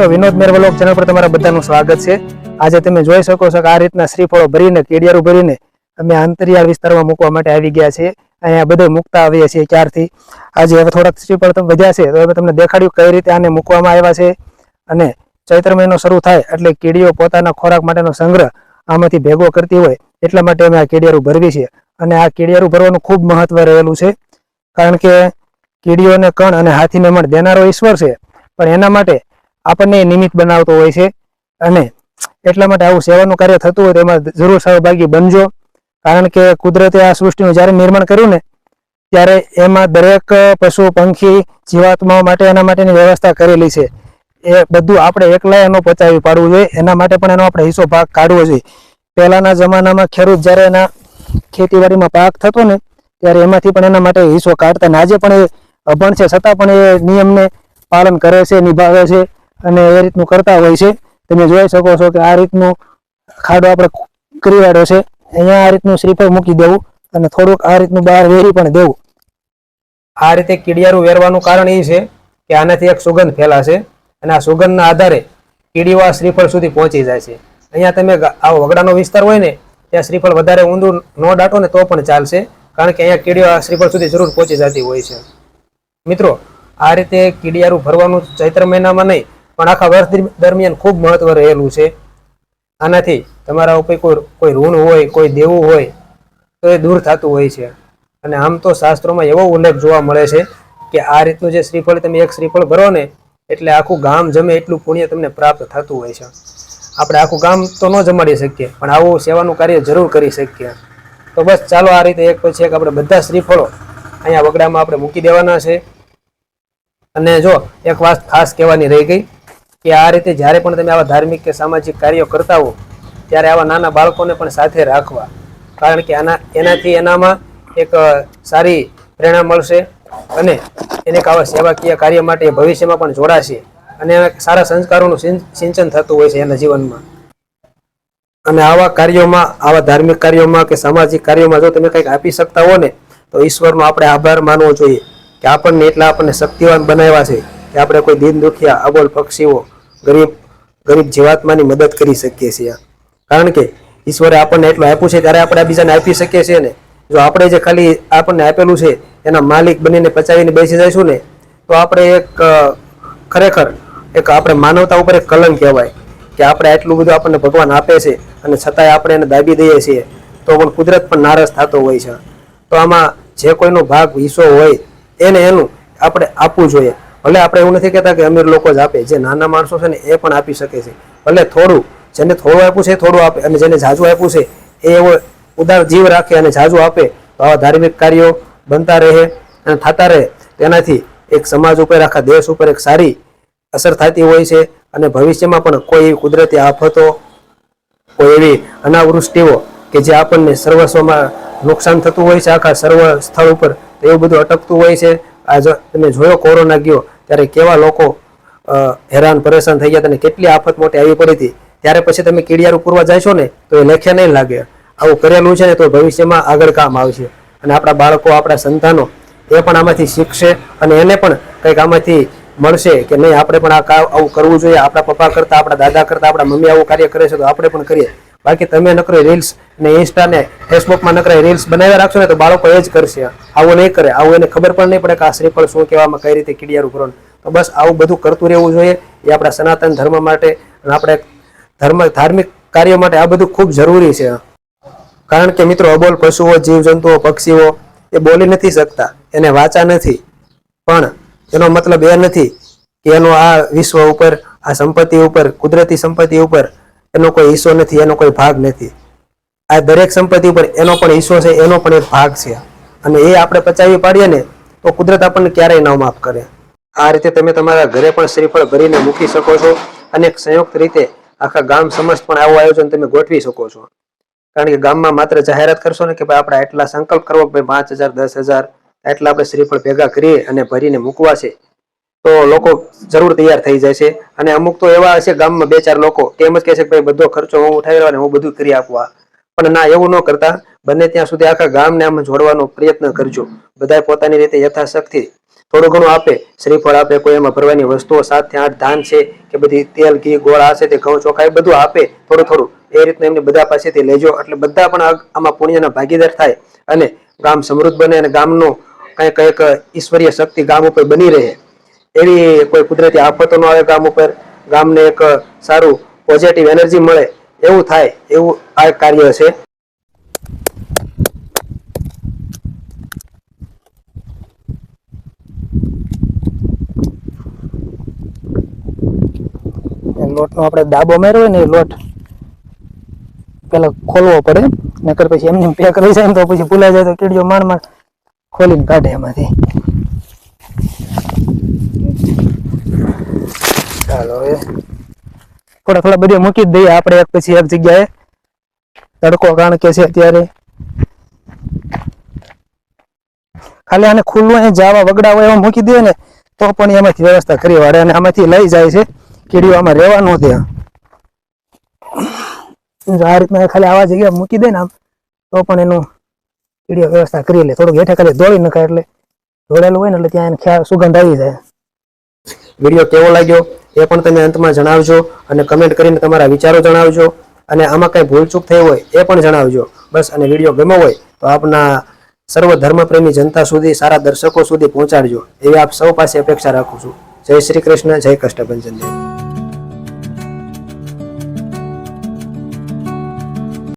મિત્રો, વિનોદ મેરવલોક ચેનલ પર તમારા બધાનું સ્વાગત છે. આજે તમે જોઈ શકો છો કે આ રીતના શ્રીફળો ભરીને, કેડિયારું ભરીને અમે અંતરિયાળ વિસ્તારમાં મૂકવા માટે આવી ગયા છીએ. અહીંયા બધે મૂકતા આવીએ છીએ ક્યારથી? આજે હવે થોડાક શ્રીફળ તમે વધ્યા છે, તો હવે તમને દેખાડ્યું કઈ રીતે આને મૂકવામાં આવ્યા છે. અને ચૈત્ર મહિનો શરૂ થાય એટલે કીડીઓ પોતાના ખોરાક માટેનો સંગ્રહ આમાંથી ભેગો કરતી હોય, એટલા માટે અમે આ કેડિયારું ભરવી છે. અને આ કેડિયારું ભરવાનું ખૂબ મહત્વ રહેલું છે, કારણ કે કીડીઓને કણ અને હાથીને મણ દેનારો ઈશ્વર છે. પણ એના માટે આપણને નિમિત્ત બનાવતો હોય છે. અને એટલા માટે આવું સેવાનું કાર્ય થતું હોય તેમાં જરૂર સહભાગી બનજો. કારણ કે કુદરતે આ સૃષ્ટિનું જ્યારે નિર્માણ કર્યું ને, ત્યારે એમાં દરેક પશુ, પંખી, જીવાત્માઓ માટે એના માટેની વ્યવસ્થા કરેલી છે. એ બધું આપણે એકલા એનો પચાવી પાડવું જોઈએ. એના માટે પણ એનો આપણે હિસ્સો ભાગ કાઢવો જોઈએ. પહેલાના જમાનામાં ખેડૂત જ્યારે એના ખેતીવાડીમાં પાક થતો ને, ત્યારે એમાંથી પણ એના માટે હિસ્સો કાઢતા ને. આજે પણ એ અભણ છે. છતાં પણ એ નિયમને પાલન કરે છે, નિભાવે છે. અને એ રીતનું કરતા હોય છે. તમે જોઈ શકો છો કે આ રીતનું ખાડો આપણે કરી છે. અહીંયા આ રીતનું શ્રીફળ મૂકી દેવું અને થોડુંક આ રીતનું બહાર વેરી પણ દેવું. આ રીતે કીડિયારું વેરવાનું કારણ એ છે કે આનાથી એક સુગંધ ફેલાશે અને આ સુગંધના આધારે કીડીઓ આ શ્રીફળ સુધી પહોંચી જાય છે. અહીંયા તમે આ વગડાનો વિસ્તાર હોય ને, ત્યાં શ્રીફળ વધારે ઊંધું ન દાટો ને તો પણ ચાલશે, કારણ કે અહીંયા કીડીઓ આ શ્રીફળ સુધી જરૂર પહોંચી જતી હોય છે. મિત્રો, આ રીતે કીડિયારું ભરવાનું ચૈત્ર મહિનામાં નહીં પણ આખા વર્ષ દરમિયાન ખૂબ મહત્વ રહેલું છે. આનાથી તમારા ઉપર કોઈ કોઈ ઋણ હોય, કોઈ દેવું હોય, તો એ દૂર થતું હોય છે. અને આમ તો શાસ્ત્રોમાં એવો ઉલ્લેખ જોવા મળે છે કે આ રીતનું જે શ્રીફળ તમે એક શ્રીફળ ભરો ને, એટલે આખું ગામ જમે એટલું પુણ્ય તમને પ્રાપ્ત થતું હોય છે. આપણે આખું ગામ તો ન જમાડી શકીએ, પણ આવું સેવાનું કાર્ય જરૂર કરી શકીએ. તો બસ ચાલો આ રીતે એક પછી એક આપણે બધા શ્રીફળો અહીંયા વગડામાં આપણે મૂકી દેવાના છે. અને જો એક વાત ખાસ કહેવાની રહી ગઈ કે આ રીતે જ્યારે પણ તમે આવા ધાર્મિક કે સામાજિક કાર્યો કરતા હો, ત્યારે આવા નાના બાળકોને પણ સાથે રાખવા. કારણ કે આના, એનાથી એનામાં એક સારી પ્રેરણા મળશે અને એને આવા સેવાકીય કાર્ય માટે ભવિષ્યમાં પણ જોડાશે અને સારા સંસ્કારોનું સિંચન થતું હોય છે એના જીવનમાં. અને આવા કાર્યોમાં, આવા ધાર્મિક કાર્યોમાં કે સામાજિક કાર્યોમાં જો તમે કંઈક આપી શકતા હો ને તો ઈશ્વરનો આપણે આભાર માનવો જોઈએ કે આપણને એટલા આપણને શક્તિવાન બનાવ્યા છે. કે આપણે કોઈ દિન દુખિયા અબોલ પક્ષીઓ ગરીબ ગરીબ જીવાત્માની મદદ કરી શકીએ છીએ. કારણ કે ઈશ્વરે આપણને એટલું આપ્યું છે ત્યારે આપણે બીજાને આપી શકીએ છીએ ને. જો આપણે જે ખાલી આપણને આપેલું છે, એના માલિક બનીને પચાવીને બેસી જઈશું ને, તો આપણે એક ખરેખર એક આપણે માનવતા ઉપર એક કલંક કહેવાય કે આપણે આટલું બધું આપણને ભગવાન આપે છે અને છતાંય આપણે એને દાબી દઈએ છીએ, તો પણ કુદરત પણ નારાજ થતો હોય છે. તો આમાં જે કોઈનો ભાગ હિસ્સો હોય, એને એનું આપણે આપવું જોઈએ. ભલે આપણે એવું નથી કહેતા કે અમીર લોકો જ આપે, જે નાના માણસો છે ને એ પણ આપી શકે છે. ભલે થોડું, જેને થોડું આપ્યું છે થોડું આપે અને જેને જાજુ આપ્યું છે એ એવો ઉદાર જીવ રાખે અને જાજુ આપે, તો આવા ધાર્મિક કાર્યો બનતા રહે અને થતા રહે. તેનાથી એક સમાજ ઉપર, આખા દેશ ઉપર એક સારી અસર થતી હોય છે અને ભવિષ્યમાં પણ કોઈ કુદરતી આફતો, કોઈ એવી અનાવૃષ્ટિઓ કે જે આપણને સર્વસ્વમાં નુકસાન થતું હોય છે, આખા સર્વ સ્થળ ઉપર એવું બધું અટકતું હોય છે. આ તમે જોયો કોરોના ગયો, ત્યારે કેવા લોકો હેરાન, પરેશાન થઈ ગયા અને કેટલી આફત મોટી આવી પડી હતી. ત્યારે પછી તમે કીડિયારું પૂરવા જાય છો ને, તો એ લેખ્યા નહીં લાગે. આવું કરેલું છે ને, તો ભવિષ્યમાં આગળ કામ આવશે. અને આપણા બાળકો, આપણા સંતાનો, એ પણ આમાંથી શીખશે અને એને પણ કંઈક આમાંથી મળશે કે નહીં. આપણે પણ આ આવું કરવું જોઈએ. આપણા પપ્પા કરતા, આપણા દાદા કરતા, આપણા મમ્મી આવું કાર્ય કરે છે, તો આપણે પણ કરીએ. બાકી તમે નકરો રીલ્સ ને ઇન્સ્ટા ને ફેસબુકમાં નકરા રીલ્સ બનાવ્યા રાખશો ને તો બાળકો એ જ કરશે. આવું નહીં કરે. આવું એને ખબર પણ નહીં પડે કે આ શ્રીફળ શું કહેવામાં કઈ રીતે કીડિયારું કરો તો બસ આવું બધું કરતું રહેવું જોઈએ. એ આપણા સનાતન ધર્મ માટે અને આપણે ધર્મ, ધાર્મિક કાર્યો માટે આ બધું ખૂબ જરૂરી છે. કારણ કે મિત્રો, અબોલ પશુઓ, જીવજંતુઓ, પક્ષીઓ એ બોલી નથી શકતા. એને વાચા નથી. પણ એનો મતલબ એ નથી કે એનો આ વિશ્વ ઉપર, આ સંપત્તિ ઉપર, કુદરતી સંપત્તિ ઉપર એનો કોઈ હિસ્સો નથી, એનો કોઈ ભાગ નથી. આ દરેક સંપત્તિ ઉપર એનો પણ હિસ્સો છે, એનો પણ એક ભાગ છે. અને એ આપણે પચાવી પાડીએ ને, તો કુદરત આપણને ક્યારેય ન માફ કરે. આ રીતે તમે તમારા ઘરે પણ શ્રીફળ ભરીને મૂકી શકો છો અને સંયુક્ત રીતે આખા ગામ સમસ્ત પણ આવું આયોજન તમે ગોઠવી શકો છો. કારણ કે ગામમાં માત્ર જાહેરાત કરશો ને કે ભાઈ આપણે આટલા સંકલ્પ કરવો કે ભાઈ પાંચ હજાર, દસ હજાર, આટલા આપણે શ્રીફળ ભેગા કરીએ અને ભરીને મૂકવા છે તો લોકો જરૂર તૈયાર થઈ જાય છે. અને અમુક તો એવા હશે ગામમાં બે ચાર લોકો કે એમ જ કહે છે કે ભાઈ બધો ખર્ચો હું ઉઠાવી અને હું બધું કરી આપવા પણ ના, એવું ન કરતા. બને ત્યાં સુધી આખા ગામને આમ જોડવાનો પ્રયત્ન કરજો. બધા પોતાની રીતે યથાશક્તિ થોડું ઘણું આપે, શ્રીફળ આપે, કોઈ એમાં ભરવાની વસ્તુઓ સાતથી આઠ ધાન છે કે બધી તેલ, ઘી, ગોળ છે તે ઘઉં ચોખા એ બધું આપે થોડું થોડું. એ રીતના એમને બધા પાસેથી લેજો. એટલે બધા પણ આમાં પુણ્યના ભાગીદાર થાય અને ગામ સમૃદ્ધ બને અને ગામનું કંઈક કંઈક ઈશ્વરીય શક્તિ ગામ ઉપર બની રહે. એવી કોઈ કુદરતી આફતો ન આવે ગામ ઉપર, ગામને એક સારું પોઝિટિવ એનર્જી મળે, એવું થાય, એવું આ કાર્ય છે. લોટનો આપણે દાબો મેળવે ને એ લોટ પેલા ખોલવો પડે, નકર પછી એમને પેક રહી જાય તો પછી ભૂલાઈ જાય તો કીડીઓ માંડ માંડ ખોલીને કાઢે એમાંથી. ચાલો હવે. થોડા થોડા બધે મૂકી જ દઈએ. આપણે એક પછી એક જગ્યાએ તડકો કારણ કે છે અત્યારે. ખાલી આને ખુલ્લું અહીં જાવા વગડા હોય એમાં મૂકી દે ને તો પણ એમાંથી વ્યવસ્થા કરી વાળે અને આમાંથી લઈ જાય છે. કીડીઓ આમાં રહેવાનું ત્યાં આ રીતના ખાલી આવા જગ્યા મૂકી દે ને આમ તો પણ એનું કીડીઓ વ્યવસ્થા કરી લે. થોડુંક હેઠે ખાલી દોડી નખાય એટલે દોડેલું હોય ને એટલે ત્યાં એને ખ્યાલ સુગંધ આવી જાય. વીડિયો કેવો લાગ્યો? એ પણ તમે અંતમાં જણાવજો અને કમેન્ટ કરીને તમારા વિચારો જણાવજો અને આમાં કાંઈ ભૂલચૂક થઈ હોય એ પણ જણાવજો. બસ, અને વીડિયો ગમ્યો હોય તો આપના સર્વ ધર્મપ્રેમી જનતા સુધી, સારા દર્શકો સુધી પહોંચાડજો. એવી આપ સૌ પાસે અપેક્ષા રાખું છું. જય શ્રી કૃષ્ણ, જય કષ્ટભંજન